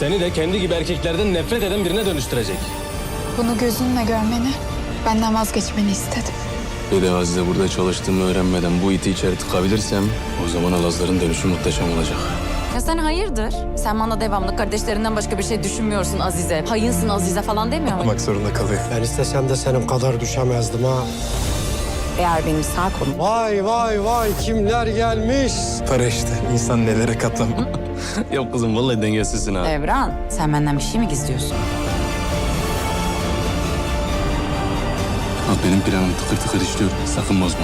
Seni de kendi gibi erkeklerden nefret eden birine dönüştürecek. Bunu gözünle görmeni, benden vazgeçmeni istedim. Bir de Azize burada çalıştığımı öğrenmeden bu iti içeri tıkabilirsem o zaman Alazların dönüşü muhteşem olacak. Ya sen hayırdır? Sen bana devamlı kardeşlerinden başka bir şey düşünmüyorsun Azize. Hayınsın Azize falan demiyor musun? Olmak zorunda kalıyor. Ben istesem de senin kadar düşemezdim ha. Eğer benim sağ kolum Vay vay vay kimler gelmiş. Para işte. İnsan nelere katlanır. Yok kızım vallahi dengesizsin ha. Evran, sen benden bir şey mi gizliyorsun? Bak benim planım tıkır tıkır işliyor. Sakın bozma.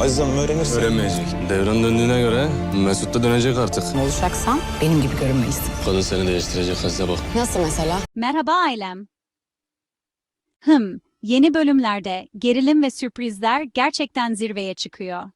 Aziz Hanım öğrenirse. Öğrenmeyecek. Devran döndüğüne göre Mesut da dönecek artık. Olacaksan benim gibi görünmelisin. Kadın seni değiştirecek Azize bak. Nasıl mesela? Merhaba ailem. Hım, yeni bölümlerde gerilim ve sürprizler gerçekten zirveye çıkıyor.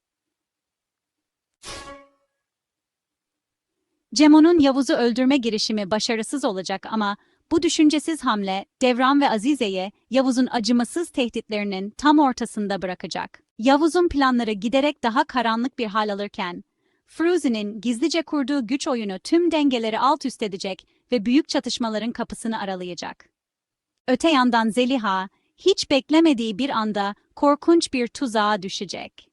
Cemo'nun Yavuz'u öldürme girişimi başarısız olacak ama bu düşüncesiz hamle Devran ve Azize'yi Yavuz'un acımasız tehditlerinin tam ortasında bırakacak. Yavuz'un planları giderek daha karanlık bir hal alırken, Fruzi'nin gizlice kurduğu güç oyunu tüm dengeleri alt üst edecek ve büyük çatışmaların kapısını aralayacak. Öte yandan Zeliha, hiç beklemediği bir anda korkunç bir tuzağa düşecek.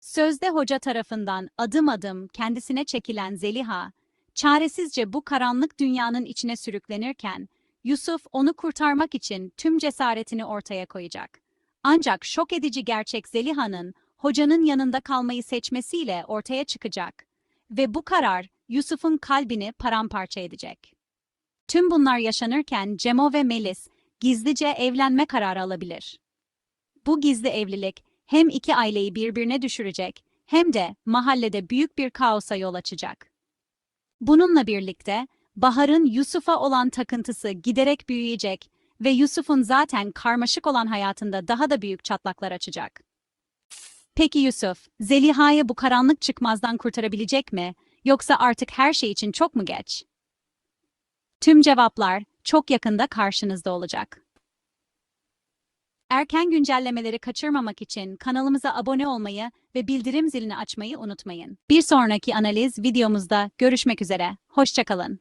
Sözde hoca tarafından adım adım kendisine çekilen Zeliha, çaresizce bu karanlık dünyanın içine sürüklenirken, Yusuf onu kurtarmak için tüm cesaretini ortaya koyacak. Ancak şok edici gerçek Zeliha'nın hocanın yanında kalmayı seçmesiyle ortaya çıkacak ve bu karar Yusuf'un kalbini paramparça edecek. Tüm bunlar yaşanırken Cemo ve Melis gizlice evlenme kararı alabilir. Bu gizli evlilik hem iki aileyi birbirine düşürecek hem de mahallede büyük bir kaosa yol açacak. Bununla birlikte Bahar'ın Yusuf'a olan takıntısı giderek büyüyecek ve Yusuf'un zaten karmaşık olan hayatında daha da büyük çatlaklar açacak. Peki Yusuf, Zeliha'yı bu karanlık çıkmazdan kurtarabilecek mi yoksa artık her şey için çok mu geç? Tüm cevaplar çok yakında karşınızda olacak. Erken güncellemeleri kaçırmamak için kanalımıza abone olmayı ve bildirim zilini açmayı unutmayın. Bir sonraki analiz videomuzda görüşmek üzere. Hoşçakalın.